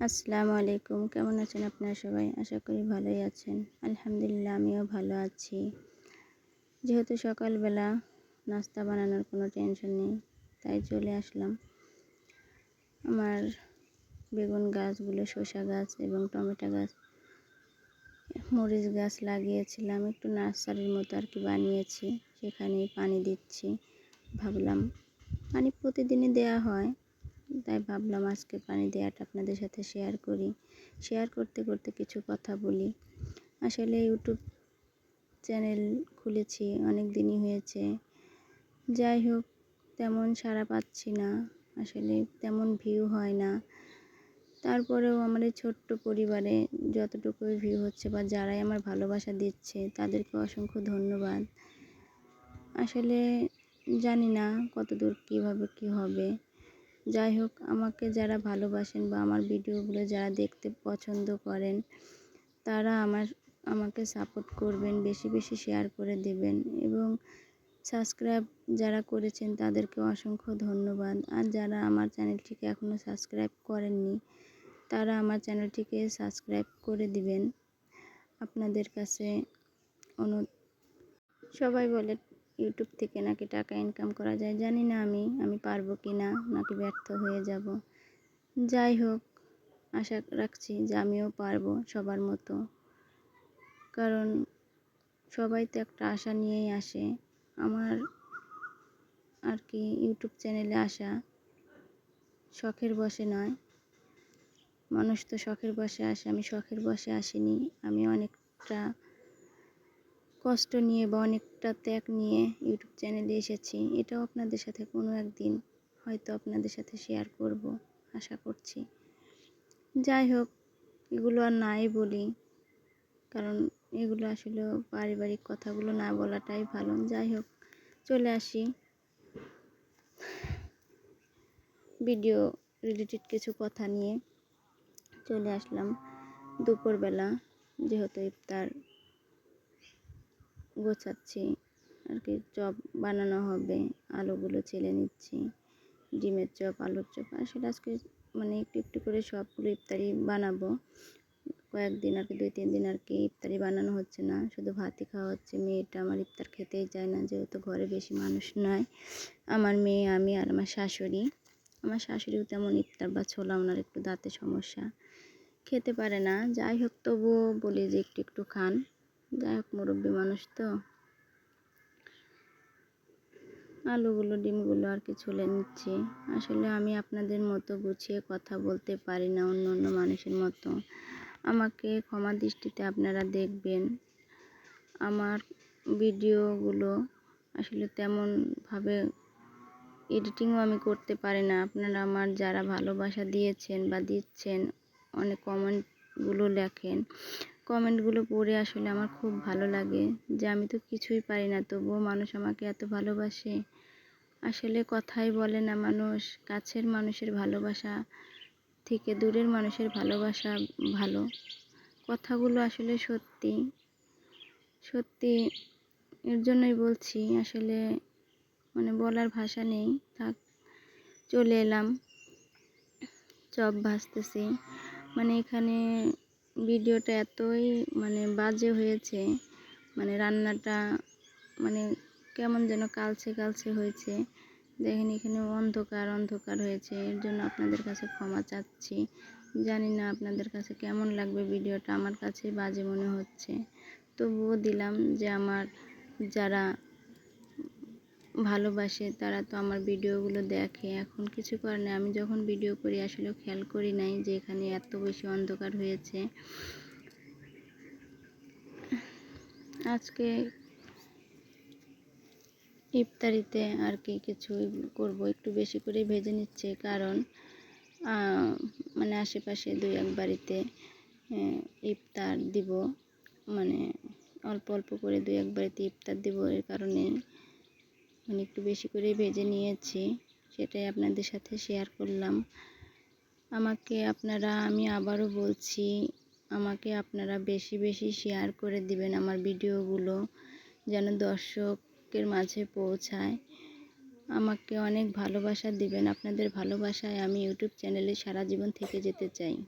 আসসালামু আলাইকুম। কেমন আছেন আপনারা সবাই? আশা করি ভালোই আছেন। আলহামদুলিল্লাহ, আমিও ভালো আছি। যেহেতু সকালবেলা নাস্তা বানানোর কোনো টেনশন নেই, তাই চলে আসলাম। আমার বেগুন গাছগুলো, শসা গাছ এবং টমেটো গাছ, মরিচ গাছ লাগিয়েছিলাম। একটু নার্সারির মতো আর কি বানিয়েছি, সেখানেই পানি দিচ্ছি। ভাবলাম পানি প্রতিদিনই দেওয়া হয়। তাই ভাবলাম আজকে পানি দেওয়াটা আপনাদের সাথে শেয়ার করি। শেয়ার করতে করতে কিছু কথা বলি। আসলে ইউটিউব চ্যানেল খুলেছি, অনেক দিনই হয়েছে। যাই হোক, তেমন সাড়া পাচ্ছি না। আসলে তেমন ভিউ হয় না। তারপরেও আমার এই ছোট্ট পরিবারে যতটুকু ভিউ হচ্ছে বা যারাই আমার ভালোবাসা দিচ্ছে, তাদেরকে অসংখ্য ধন্যবাদ। আসলে জানি না কত দূর কীভাবে কী হবে। যাই হোক, আমাকে যারা ভালোবাসেন বা আমার ভিডিওগুলো যারা দেখতে পছন্দ করেন, তারা আমার, আমাকে সাপোর্ট করবেন, বেশি বেশি শেয়ার করে দেবেন এবং সাবস্ক্রাইব যারা করেছেন তাদেরকে অসংখ্য ধন্যবাদ। আর যারা আমার চ্যানেলটিকে এখনও সাবস্ক্রাইব করেননি, তারা আমার চ্যানেলটিকে সাবস্ক্রাইব করে দিবেন। আপনাদের কাছে অনু, সবাই বলে ইউটিউব থেকে নাকি টাকা ইনকাম করা যায়, জানি না আমি আমি পারব কি না, নাকি ব্যর্থ হয়ে যাব। যাই হোক, আশা রাখছি যে আমিও পারব সবার মতো। কারণ সবাই তো একটা আশা নিয়েই আসে। আমার আর কি ইউটিউব চ্যানেলে আসা শখের বসে নয়। মানুষ তো শখের বসে আসে, আমি শখের বসে আসিনি। আমি অনেকটা কষ্ট নিয়ে বা অনেকটা ত্যাগ নিয়ে ইউটিউব চ্যানেলে এসেছি। এটাও আপনাদের সাথে কোনো একদিন হয়তো আপনাদের সাথে শেয়ার করব, আশা করছি। যাই হোক, এগুলো আর নাই বলি, কারণ এগুলো আসলে পারিবারিক কথাগুলো না বলাটাই ভালো। যাই হোক, চলে আসি। ভিডিও রিলেটেড কিছু কথা নিয়ে চলে আসলাম দুপুরবেলা, যেহেতু ইফতার গোছাচ্ছি। আর কি চপ বানানো হবে, আলুগুলো ছেলে নিচ্ছি, ডিমের চপ, আলুর চপ। আসলে আজকে মানে একটু একটু করে সবগুলো ইফতারি বানাবো। কয়েকদিন আর কি, দুই তিন দিন আর কি ইফতারি বানানো হচ্ছে না। শুধু ভাতই খাওয়া হচ্ছে। মেয়েটা আমার ইফতার খেতেই চায় না, যেহেতু ঘরে বেশি মানুষ নয়। আমার মেয়ে, আমি আর আমার শাশুড়ি। আমার শাশুড়িও তেমন ইফতার বা ছোলা ওনার একটু দাঁতে সমস্যা। খেতে পারে না। যাই হোক, তবুও বলি যে একটু একটু খান। যাই হোক মুরব্বী মানুষ তো। আলুগুলো, ডিমগুলো আর কি ছুলে নিচ্ছি। আসলে আমি আপনাদের মতো গুছিয়ে কথা বলতে পারি না অন্য অন্য মানুষের মতো। আমাকে ক্ষমা দৃষ্টিতে আপনারা দেখবেন। আমার ভিডিওগুলো আসলে তেমনভাবে এডিটিংও আমি করতে পারি না। আপনারা আমার যারা ভালোবাসা দিয়েছেন বা দিচ্ছেন, অনেক কমেন্টগুলো লেখেন। কমেন্টগুলো পড়ে আসলে আমার খুব ভালো লাগে যে আমি তো কিছুই পারি না, তবুও মানুষ আমাকে এত ভালোবাসে। আসলে কথাই বলে না মানুষ, কাছের মানুষের ভালোবাসা থেকে দূরের মানুষের ভালোবাসা ভালো। কথাগুলো আসলে সত্যি সত্যি এর জন্যই বলছি আসলে মানে বলার ভাষা নেই, থাক, চলে এলাম। চপ ভাজতেছি মানে এখানে ভিডিওটা এতই মানে বাজে হয়েছে মানে রান্নাটা মানে কেমন যেন কালছে কালছে হয়েছে দেখেন এখানে অন্ধকার অন্ধকার হয়েছে, এর জন্য আপনাদের কাছে ক্ষমা চাচ্ছি। জানি না আপনাদের কাছে কেমন লাগবে ভিডিওটা, আমার কাছে বাজে মনে হচ্ছে। তবুও দিলাম যে আমার যারা ভালোবাসে, তারা তো আমার ভিডিওগুলো দেখে। এখন কিছু করে না আমি যখন ভিডিও করি, আসলে খেয়াল করি নাই যে এখানে এত বেশি অন্ধকার হয়েছে। আজকে ইফতারিতে আর কি কিছু করব, একটু বেশি করে ভেজে নিচ্ছে। কারণ মানে আশেপাশে দুই, এক বাড়িতে ইফতার দিব। মানে অল্প অল্প করে দুই, এক বাড়িতে ইফতার দিব। এর কারণে মানে একটু বেশি করে ভেজে নিয়েছি, সেটাই আপনাদের সাথে শেয়ার করলাম। আমাকে আপনারা, আমি আবারও বলছি, আমাকে আপনারা বেশি বেশি শেয়ার করে দিবেন আমার ভিডিওগুলো, যেন দর্শকের মাঝে পৌঁছায়। আমাকে অনেক ভালোবাসা দিবেন, আপনাদের ভালোবাসায় আমি ইউটিউব চ্যানেলে সারা জীবন থেকে যেতে চাই।